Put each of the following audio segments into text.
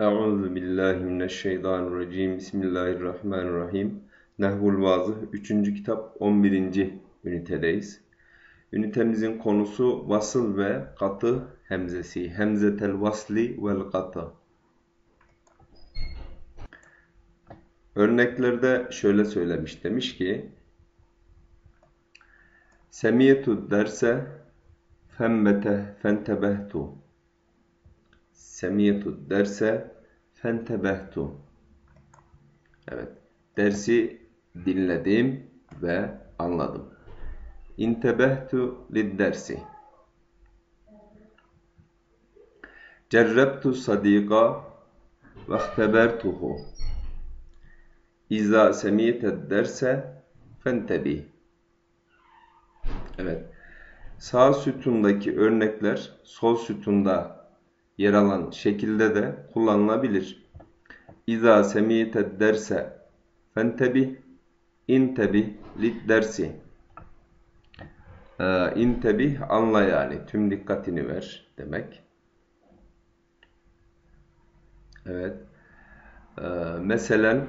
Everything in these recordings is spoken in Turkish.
Euzu billahi mineşşeytanirracim. Bismillahirrahmanirrahim. Nehvul Vazıh 3. kitap 11. ünitedeyiz. Ünitemizin konusu vasıl ve katı hemzesi. Hemzetel vasli vel katı. Örneklerde şöyle söylemiş. Demiş ki Semiyetu derse fembete fentebehtu Semiyetu derse fentebehtu. Evet. Dersi dinledim ve anladım. İntebehtu lid dersi. Cerrebtu sadika ve ihtebertuhu. İza semiyete derse fentebi. Evet. Sağ sütundaki örnekler sol sütunda yer alan şekilde de kullanılabilir. İza semiyete derse fentebi intebi lid dersi. Ee, intebi anla yani tüm dikkatini ver demek. Evet. Ee, mesela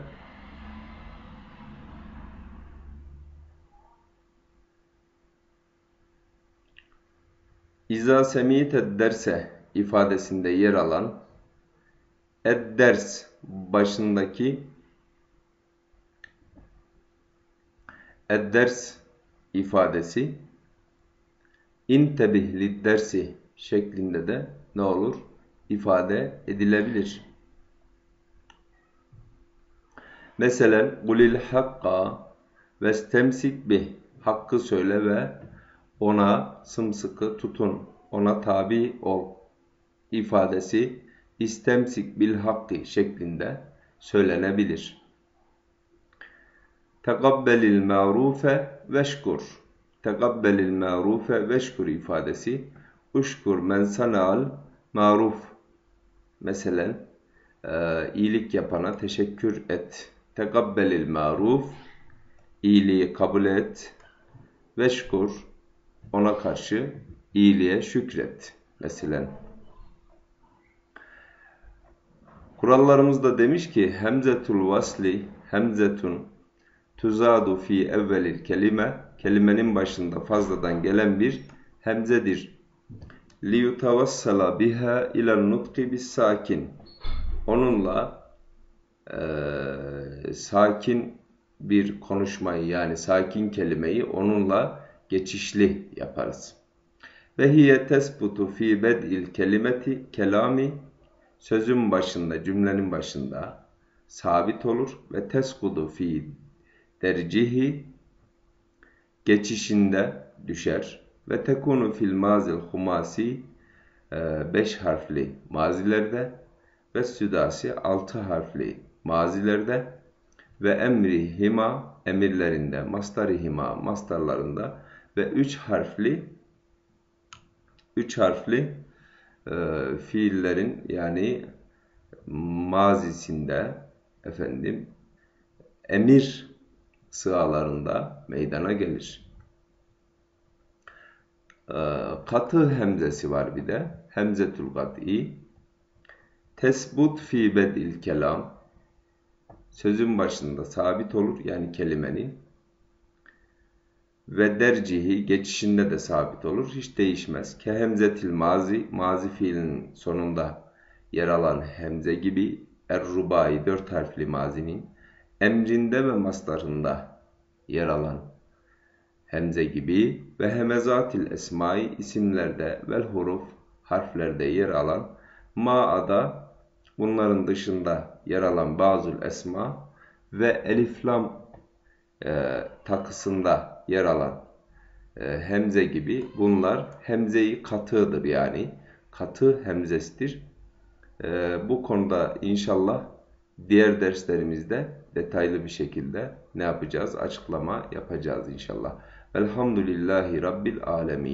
İza semiyete derse ifadesinde yer alan ed-ders başındaki ed-ders ifadesi intebih dersi şeklinde de ne olur? ifade edilebilir. Mesela kulil hakka ve stemsik bih hakkı söyle ve ona sımsıkı tutun, ona tabi ol ifadesi istemsik bil hakkı şeklinde söylenebilir. Tekabbelil ma'rufe veşkur. Tekabbelil ma'rufe veşkur ifadesi uşkur men sanal maruf. Mesela e, iyilik yapana teşekkür et. Tekabbelil maruf iyiliği kabul et. Veşkur ona karşı iyiliğe şükret. Mesela Kurallarımızda demiş ki hemzetul vasli hemzetun tuzadu fi evvelil kelime kelimenin başında fazladan gelen bir hemzedir. Li yutavassala biha ila nutki bis sakin. Onunla e, sakin bir konuşmayı yani sakin kelimeyi onunla geçişli yaparız. Ve hiye tesbutu fi bed'il kelimeti kelami sözün başında, cümlenin başında sabit olur ve teskudu fi dercihi geçişinde düşer ve tekunu fil mazil humasi e, beş harfli mazilerde ve südasi altı harfli mazilerde ve emri hima emirlerinde, mastari hima mastarlarında ve üç harfli üç harfli e, fiillerin yani mazisinde efendim emir sıralarında meydana gelir. E, katı hemzesi var bir de. Hemzetül kat'i. Tesbut fi bedil kelam. Sözün başında sabit olur yani kelimenin ve dercihi geçişinde de sabit olur. Hiç değişmez. Ke hemzetil mazi, mazi fiilinin sonunda yer alan hemze gibi er-rubai dört harfli mazinin emrinde ve mastarında yer alan hemze gibi ve hemezatil esmai isimlerde vel huruf harflerde yer alan ma'ada bunların dışında yer alan bazı esma ve eliflam e, takısında yer alan e, hemze gibi bunlar hemzeyi katıdır yani. Katı hemzesidir. E, bu konuda inşallah diğer derslerimizde detaylı bir şekilde ne yapacağız? Açıklama yapacağız inşallah. Elhamdülillahi Rabbil Alemin.